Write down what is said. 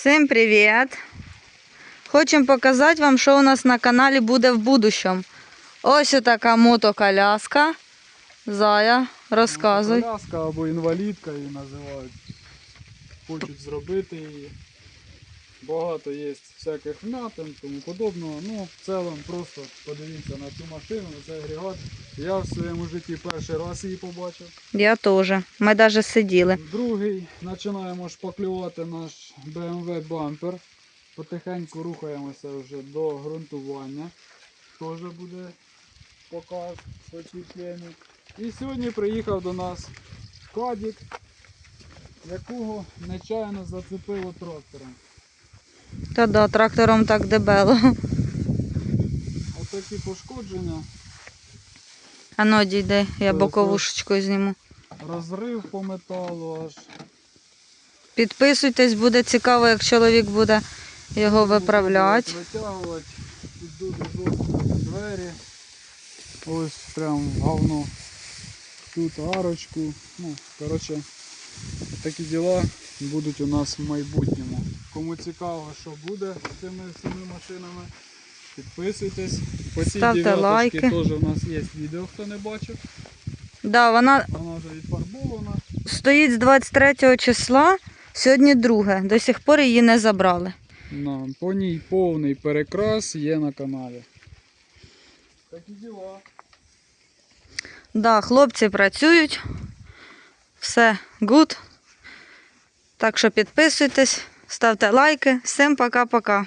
Всім привіт! Хочемо показати вам, що у нас на каналі буде в будущому. Ось така мотоколяска. Зая, розказуй. Мотоколяска або інвалідка її називають. Хочуть зробити її. Багато є всяких вмятин, тому подобного. Ну, в цілому просто подивіться на цю машину, на цей агрегат. Я в своєму житті перший раз її побачив. Я теж. Ми навіть сиділи. Другий починаємо шпаклювати наш BMW бампер. Потихеньку рухаємося вже до ґрунтування. Теж буде показ освітлення. І сьогодні приїхав до нас кадік, якого нечайно зацепило трактором. Та да, трактором так дебело. Отакі пошкодження, А ну дійди, я Зараз, боковушечкою зніму. розрив по металу аж. Підписуйтесь, буде цікаво, як чоловік буде його виправляти. Витягувати. Тут дуже жорстко двері. Ось прям говно. Тут арочку. Ну, коротше, такі діла будуть у нас в майбутньому. Кому цікаво, що буде з цими всіми машинами, підписуйтесь. По цій Ставте дев'яточці лайки. теж у нас є відео, хто не бачив. Да, вона Вона вже відфарбована. стоїть з 23 числа, сьогодні друге. До сих пор її не забрали. На, по ній повний перекрас є на каналі. Такі діла. Да, хлопці працюють. Все гуд. Так що підписуйтесь, ставте лайки. Всім пока-пока.